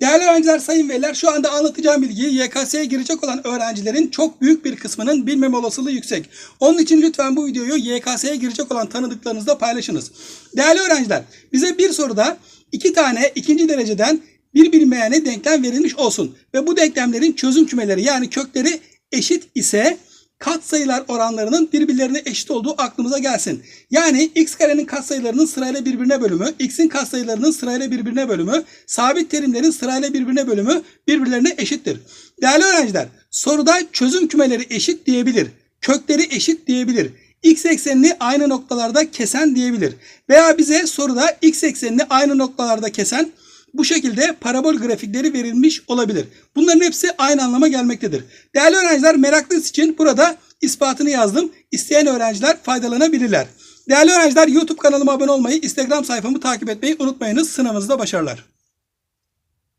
Değerli öğrenciler, sayın veliler şu anda anlatacağım bilgiyi YKS'ye girecek olan öğrencilerin çok büyük bir kısmının bilmeme olasılığı yüksek. Onun için lütfen bu videoyu YKS'ye girecek olan tanıdıklarınızla paylaşınız. Değerli öğrenciler, bize bir soruda iki tane ikinci dereceden bir bilinmeyene denklem verilmiş olsun. Ve bu denklemlerin çözüm kümeleri yani kökleri eşit ise katsayılar oranlarının birbirlerine eşit olduğu aklımıza gelsin. Yani x karenin katsayılarının sırayla birbirine bölümü, x'in katsayılarının sırayla birbirine bölümü, sabit terimlerin sırayla birbirine bölümü birbirlerine eşittir. Değerli öğrenciler, soruda çözüm kümeleri eşit diyebilir, kökleri eşit diyebilir. X eksenini aynı noktalarda kesen diyebilir. Veya bize soruda x eksenini aynı noktalarda kesen bu şekilde parabol grafikleri verilmiş olabilir. Bunların hepsi aynı anlama gelmektedir. Değerli öğrenciler meraklısı için burada ispatını yazdım. İsteyen öğrenciler faydalanabilirler. Değerli öğrenciler YouTube kanalıma abone olmayı, Instagram sayfamı takip etmeyi unutmayınız. Sınavınızda başarılar.